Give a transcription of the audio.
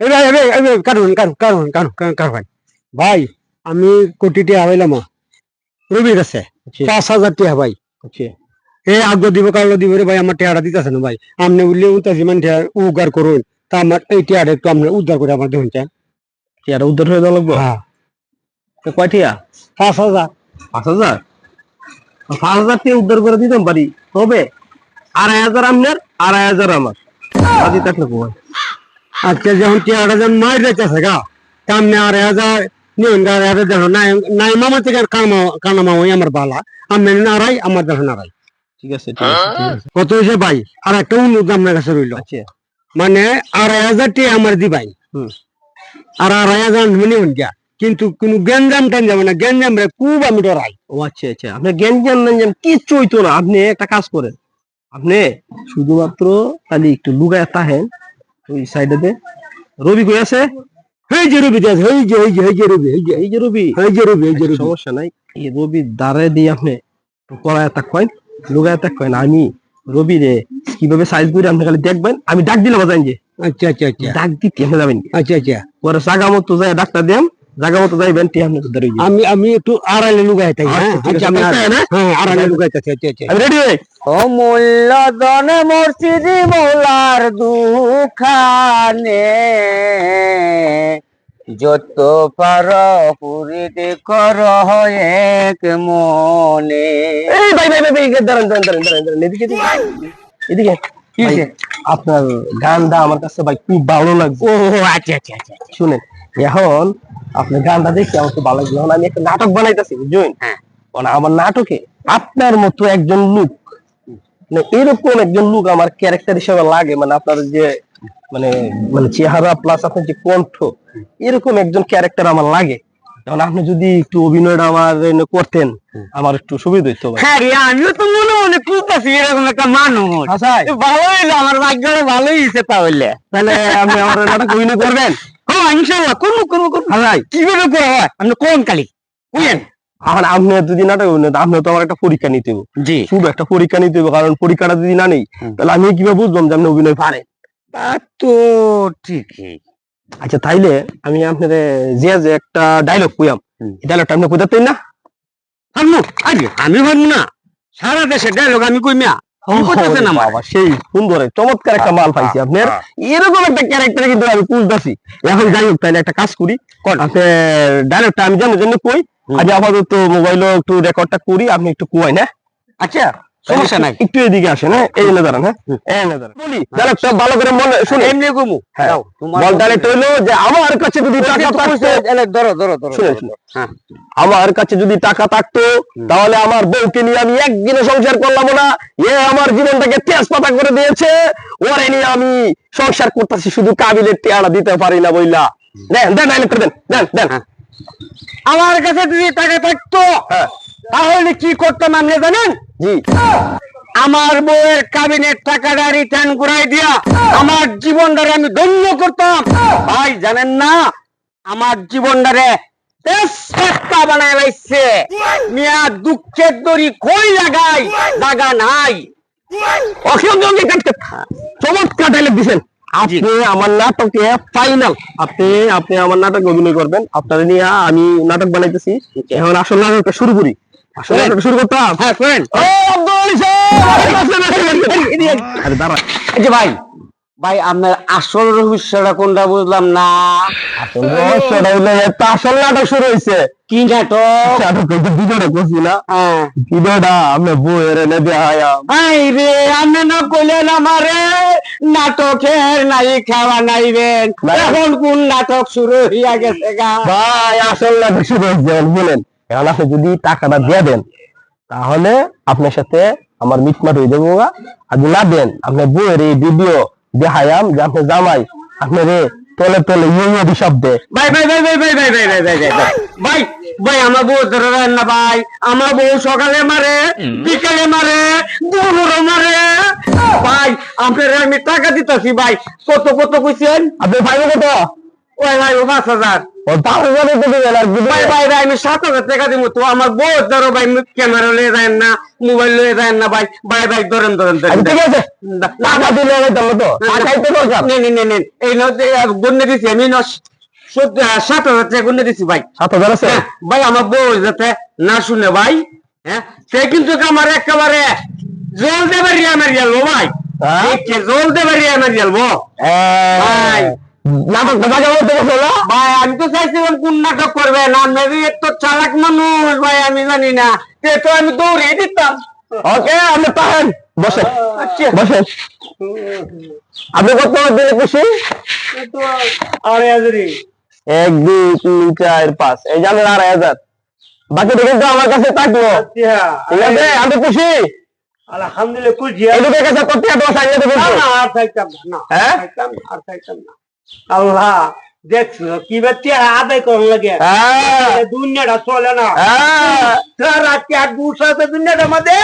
কারণ কারণ কারণ কারণ কারণ ভাই ভাই। আমি কোটি টাকা হইলাম। রবির আছে। আচ্ছা। পাঁচ হাজার টাকা ভাই। আচ্ছা। এ আগ্য দিব কালো দিব রে ভাই আমার টাকাটা দিতেছে না ভাই। আপনি বললে উনতাছি মানে টাকা উদ্ধার করুন তা আমার এই টাকাটা একটু আপনি উদ্ধার করে আমার দেখুন চান টিয়াটা উদ্ধার হয়ে দেওয়া লাগবো? হ্যাঁ। কয় টিয়া? পাঁচ হাজার। পাঁচ হাজার? পাঁচ হাজার টিয়া উদ্ধার করে দিতাম পারি তবে আড়াই হাজার আপনার আড়াই হাজার আমার। আদি থাকলে কয় আজকে যখন টাকাটা যখন মার যাইতেছে গা সামনে আড়াই হাজার আড়াই হাজার দেখো নাই নাই মামা থেকে কানা কানা মামা আমার বালা। আমি নাড়াই আমার দেখো নাড়াই ঠিক আছে কত হয়েছে ভাই? আর একটা অনুরোধ আপনার কাছে রইল। আচ্ছা। মানে আড়াই হাজার টি আমার দিবাই হুম। আর আড়াই হাজার মানে গিয়া কিন্তু কোন গ্যাঞ্জাম টান যাবে না গ্যাঞ্জাম রে খুব আমি ডরাই। ও আচ্ছা আচ্ছা। আপনি জ্ঞান জ্ঞান জ্ঞান কিচ্ছু হইতো না। আপনি একটা কাজ করেন। আপনি শুধুমাত্র খালি একটু লুগায় তাহেন ওই সাইডেতে রবি কই আছে? হেই যে রবি হেই যে হেই যে হেই যে রবি হেই যে হেই যে রবি হেই যে রবি হেই যে রবি। সমস্যা নাই। এই রবি দাঁড়ায় দিয়ে আপনি কড়ায় তাক কয়েন লুগায় তাক কয়েন আমি রবি রে কীভাবে সাইজ করে আপনি খালি দেখবেন আমি ডাক দিলে বাজাইন যে আচ্ছা আচ্ছা আচ্ছা। ডাক দিতে যাবেন আচ্ছা আচ্ছা। পরে সাগামত মতো যায় ডাক্তার দেন। জাগা মতো যাইবেন টি আপনি উদ্ধার যাবেন। আমি আমি একটু আড়াইলে লুগাই তাই হ্যাঁ? আচ্ছা, আমি? হ্যাঁ আড়াইলে লুগাই আচ্ছা আচ্ছা। আমি রেডি অমূল্য মসজিদি মৌলার দুখানে। যত পার পুরিতে কর এক মনে। এই ভাই ভাই ভাই ভাই দাঁড়ান দাঁড়ান দাঁড়ান দাঁড়ান দাঁড়ান এদিকে এদিকে। এদিকে। কি ভাই, হয়েছে? আপনার গানটা আমার কাছে ভাই খুব ভালো লাগছে। ও আচ্ছা আচ্ছা আচ্ছা। শুনেন। এখন আপনার গানটা দেখে আমার ভালো লাগছে আমি একটা নাটক বানাইতেছি বুঝলেন হ্যাঁ। মানে আমার নাটকে আপনার মতো একজন লোক মানে এরকম একজন লোক আমার ক্যারেক্টার হিসেবে লাগে মানে আপনার যে মানে মানে চেহারা প্লাস আপনার যে কণ্ঠ এরকম একজন ক্যারেক্টার আমার লাগে। এখন আপনি যদি একটু অভিনয়টা আমার করতেন আমার একটু সুবিধা হইতো হ্যাঁ রে আমিও তো মনে মনে এরকম একটা মানুষ। আচ্ছা। এ ভালো হইল আমার ভাগ্যটা ভালোই হয়েছে তাহলে। তাহলে আপনি আমার নাটক অভিনয় করবেন? হ্যাঁ ইনশাল্লাহ করব করব করব। আচ্ছা কীভাবে করা হয়? আপনি কোন কালি বুঝলেন এখন আপনি যদি নাটক অভিনয় আপনি তো আমার একটা পরীক্ষা নিতে হবে জি। শুধু একটা পরীক্ষা নিতে হবে কারণ পরীক্ষাটা যদি না নেই তাহলে আমি কীভাবে বুঝলাম যে আপনি অভিনয় পারেন? তা তো ঠিকই। আচ্ছা তাইলে আমি আপনার যে যে একটা ডায়লগ কইয়াম ডায়লগটা আপনি কইতাতেন না? আমি পারব না। সারা দেশে ডায়লগ আমি কই মিয়া। সেই সুন্দর চমৎকার একটা মাল পাইছি আপনার। এরকম একটা ক্যারেক্টার কিন্তু আমি বুঝতেছি এখন যাই হোক একটা কাজ করি। ডাইরেক্ট আমি জানো জন্য কই। আজ আপাতত মোবাইলও একটু রেকর্ডটা করি আপনি একটু কুয়াই না? আচ্ছা। সমস্যা নাই। একটু এদিকে আসেন হ্যাঁ? এই জন্য দাঁড়ান হ্যাঁ? এই জন্য দাঁড়ান বলি ডায়লগটা ভালো করে মনে শুনে এমনি কমু হ্যাঁ। বল ডায়লগটা হইল যে আমার কাছে যদি টাকা থাকতো ধরো ধরো ধরো শুনে, ধরো, শুনে। ধরো। হ্যাঁ। আমার কাছে যদি টাকা থাকতো তাহলে আমার বউকে নিয়ে আমি একদিনে সংসার করলাম না। এ আমার জীবনটাকে তেজপাতা করে দিয়েছে। ওরে নিয়ে আমি সংসার করতেছি শুধু কাবিলের টেয়ারা দিতে পারি না বইলা। দেন দেন ডায়লগ দেন দেন দেন। হ্যাঁ। আমার কাছে যদি টাকা থাকতো হ্যাঁ। তাহলে কি করতাম আপনি জানেন? জি আমার বউয়ের কাবিনের টাকাটা রিটার্ন করাই দিয়া আমার জীবনটারে আমি ধন্য করতাম। ভাই জানেন না আমার জীবনটারে তেজপাত্তা বানায় লাইছে। মিয়া দুঃখের দড়ি কই লাগাই? জাগা নাই। চমৎকার দিছেন। আপনি আমার নাটকে ফাইনাল আপনি আপনি আমার নাটকে অভিনয় করবেন। আপনার নিয়ে আমি নাটক বানাইতেছি। এখন আসল নাটকটা শুরু করি। শুরু করতাম হ্যাঁ শোনেন ও আব্দুল ইসলাম! আরে দাঁড়া এই যে ভাই ভাই আপনার আসল রহস্যটা কোনটা বুঝলাম না আসল রহস্যটা হইল আসল নাটক শুরু হয়েছে কি নাটক নাটক করতে ভিডিওটা করছি না হ্যাঁ ভিডিওটা আমি বইয়ের এনে দেখায়া আই রে আপনি না কইলেন আমারে নাটকের নাই খাওয়া নাই। এখন কোন নাটক শুরু হইয়া গেছে গা ভাই আসল নাটক শুরু হয়েছে বলেন এখন আপনি যদি টাকাটা দিয়ে দেন তাহলে আপনার সাথে আমার মিটমাট হয়ে যাব। আর যদি না দেন আপনার বইয়ের এই ভিডিও দেখায়াম যে আপনি জামাই আপনি রে তলে তলে ইউ ইউ শব্দে ভাই ভাই ভাই ভাই ভাই ভাই ভাই ভাই ভাই ভাই ভাই ভাই ভাই আমার বউ ধরে না ভাই আমার বউ সকালে মারে বিকালে মারে দুপুরে মারে ভাই আপনার আমি টাকা দিতেছি ভাই কত কত কইছেন আপনি ভাই কত ওই ভাই ও পাঁচ হাজার ভাই ভাই ভাই আমি সাত হাজার টাকা দিব তো আমার বউ ধরো ভাই ক্যামেরা লয়ে যায় না মোবাইল লয়ে যায় না ভাই ভাই ভাই ধরেন ধরেন আচ্ছা, ঠিক আছে। টাকা দিলে তো। এই দিছি আমি সত- হাজার টাকা গুন্নে দিছি ভাই। সাত হাজার আছে? হ্যাঁ, ভাই আমার বউ যাতে না শুনে ভাই হ্যাঁ সে কিন্তু আমার একেবারে জল দেবে রিয়া মারিয়ালবো ভাই। হ্যাঁ? জল দেবে রিয়া মারিয়ালবো ভাই। ভাই আমি তো চাইছিলাম কোন নাটক করবে না মেবি তো চালাক মানুষ ভাই আমি জানি না। তে তো আমি দিতাম। ওকে আপনি বসেন আচ্ছা। বসেন আপনি কত দিলে খুশি? আরে হাজারি এক দুই তিন চার পাঁচ। এই আড়াই হাজার। বাকিটা কিন্তু আমার কাছে থাকল ঠিক আছে আমি খুশি। আলহামদুলিল্লাহ খুশি। এদিকে কাছে টাকা দশ দেবেন না, আর চাইতাম না, হ্যাঁ? না, আর চাইতাম না। আল্লাহ দেখছ কি বাচ্চা আদায় করার লাগে? হ্যাঁ। দুনিয়াটা চলে না। হ্যাঁ। কি আর দুশো দুনিয়াটা আমাদের